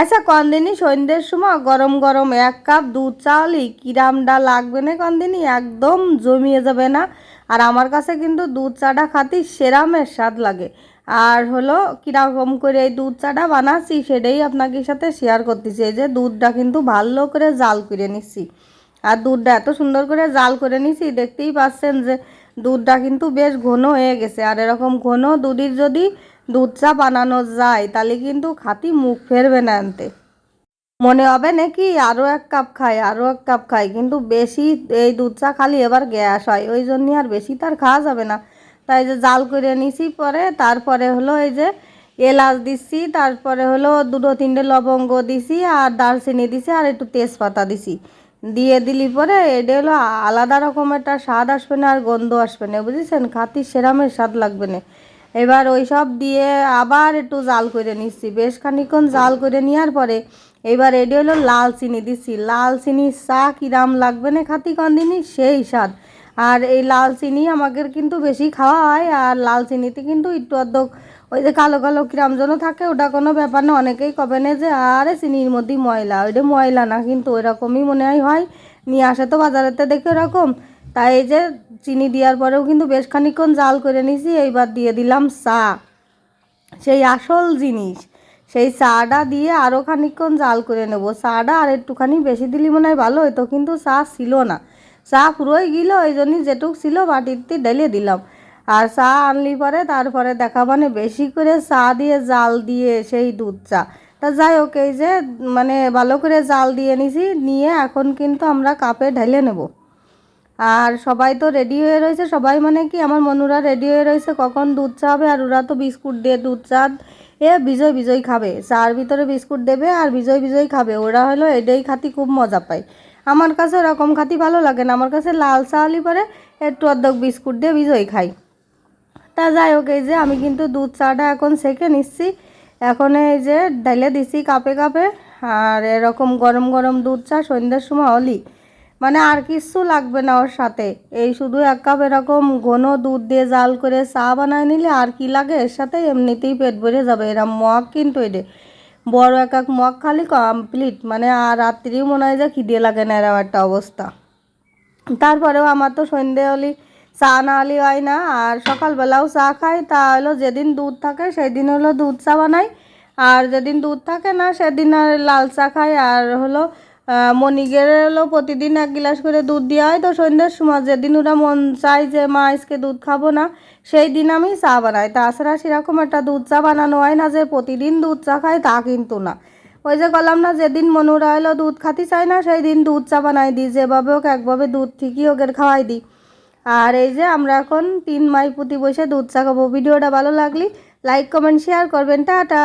আচ্ছা কন্দিনী, সন্ধ্যের সময় গরম গরম এক কাপ দুধ চাওয়ালি কিরামটা লাগবে না কন্দিনী? একদম জমিয়ে যাবে না। আর আমার কাছে কিন্তু দুধ চাটা খাতি সেরামের স্বাদ লাগে। আর হলো, কীরকম করে এই দুধ চাটা বানাচ্ছি সেটাই আপনাকে সাথে শেয়ার করতেছি। এই যে দুধটা কিন্তু ভালো করে জাল করে নিচ্ছি। আর দুধটা এত সুন্দর করে জাল করে নিছি দেখতেই পাচ্ছেন যে দুধটা কিন্তু বেশ ঘন হয়ে গেছে। আর এরকম ঘন দুধের যদি দুধ চা বানানো যায়, তাহলে কিন্তু খাতি মুখ ফেরবে না আনতে মনে হবে নাকি আরও এক কাপ খাই আরও এক কাপ খাই কিন্তু বেশি এই দুধ চা খালি এবার গ্যাস হয়, ওই জন্যই আর বেশি তার খাওয়া যাবে না। তাই যে জাল করে নিছি পরে, তারপরে হলো এই যে এলাচ দিছি, তারপরে হলো দুটো তিনটে লবঙ্গ দিছি, আর দারচিনি দিছি, আর একটু তেজপাতা দিছি। দিয়ে দিলি পরে, এটা হলো আলাদা রকম একটা স্বাদ আসবে না, আর গন্ধ আসবে না, বুঝেছেন? খাতি সেরামের স্বাদ লাগবে না। এবার ওই সব দিয়ে আবার একটু জাল করে নিচ্ছি। বেশ খানিক্ষণ জাল করে নেওয়ার পরে এবার এটি হলো লাল চিনি দিচ্ছি। লাল চিনি চা কিরাম লাগবে না খাতি কন্দিনি? সেই স্বাদ। আর এই লাল চিনি আমাদের কিন্তু বেশি খাওয়া হয় আর লাল চিনিতে কিন্তু একটু অর্ধক ওই যে কালো কালো কিরাম যেন থাকে, ওটা কোনো ব্যাপার না। অনেকেই কবে না যে, আরে, চিনির মধ্যেই ময়লা। ওইটা ময়লা না, কিন্তু ওইরকমই মনে হয়। নিয়ে আসে তো বাজারেতে দেখে ওরকম। তাই এই যে চিনি দেওয়ার পরেও কিন্তু বেশ খানিক্ষণ জাল করে নিয়েছি, এইবার দিয়ে দিলাম চা। সেই আসল জিনিস, সেই চাটা দিয়ে আরও খানিক্ষণ জাল করে নেব। চাটা আর একটুখানি বেশি দিলি মনে হয় ভালো হতো কিন্তু চা ছিল না। চা পুরোই গেল ওই জন্যই যেটুক ছিল বাটিতে ঢেলে দিলাম। আর চা আনলি পরে তারপরে দেখা মানে বেশি করে চা দিয়ে জাল দিয়ে সেই দুধ চা। তা যাই হোক, এই যে মানে ভালো করে জাল দিয়ে নিছি, নিয়ে এখন কিন্তু আমরা কাপে ঢেলে নেব। আর সবাই তো রেডি হয়ে রয়েছে। সবাই মানে কি, আমার মনুরা রেডি হয়ে রয়েছে কখন দুধ চা হবে আর ওরা তো বিস্কুট দিয়ে দুধ চা এ বিজয় বিজয় খাবে। চার ভিতরে বিস্কুট দেবে আর বিজয় বিজয় খাবে। ওরা হলো এটাই খাতি খুব মজা পায়। আমার কাছে ওরকম খাতি ভালো লাগে না। আমার কাছে লাল চা হলি পরে একটু অর্ধেক বিস্কুট দিয়ে বিজয় খাই তা যাই হোক, এই যে আমি কিন্তু দুধ চাটা এখন সেকে নিচ্ছি। এখন এই যে ঢেলে দিছি কাপে কাপে। আর এরকম গরম গরম দুধ চা সন্ধ্যের সময় হলি। মানে আর কিচ্ছু লাগবে না ওর সাথে। এই শুধু এক কাপ এরকম ঘন দুধ দিয়ে জাল করে চা বানায় নিলে আর কি লাগে? এর সাথে এমনিতেই পেট ভরে যাবে। এরম মগ কিন্তু এটে বড় এক এক মগ খালি কমপ্লিট মানে আর রাত্রিও মনে হয় যে খিদে লাগে না এরকম একটা অবস্থা। তারপরেও আমার তো সন্ধে হলি চা না হলি হয় না। আর সকালবেলাও চা খাই। তা হলো যেদিন দুধ থাকে সেদিন হলো দুধ চা বানাই। আর যেদিন দুধ থাকে না সেদিন আর লাল চা খাই। আর হলো মনিকের প্রতিদিন এক গ্লাস করে দুধ দেওয়া হয়। তো সন্ধ্যের সময় যেদিন ওরা মন চায় যে, মা, আজকে দুধ খাব না, সেই দিন আমি চা বানাই। তাছাড়া সেরকম একটা দুধ চা বানানো হয় না যে, প্রতিদিন দুধ চা খায় তা কিন্তু না। ওই যে বললাম না, যেদিন মনুরা এলো দুধ খাতি চায় না, সেই দিন দুধ চা বানাই দিই। যেভাবে হোক একভাবে দুধ ঠিকই ওকে খাওয়াই দিই। আর এই যে আমরা এখন তিন মাই পুঁতি বসে দুধ চা খাব। ভিডিওটা ভালো লাগলি লাইক, কমেন্ট, শেয়ার করবেন। টাটা।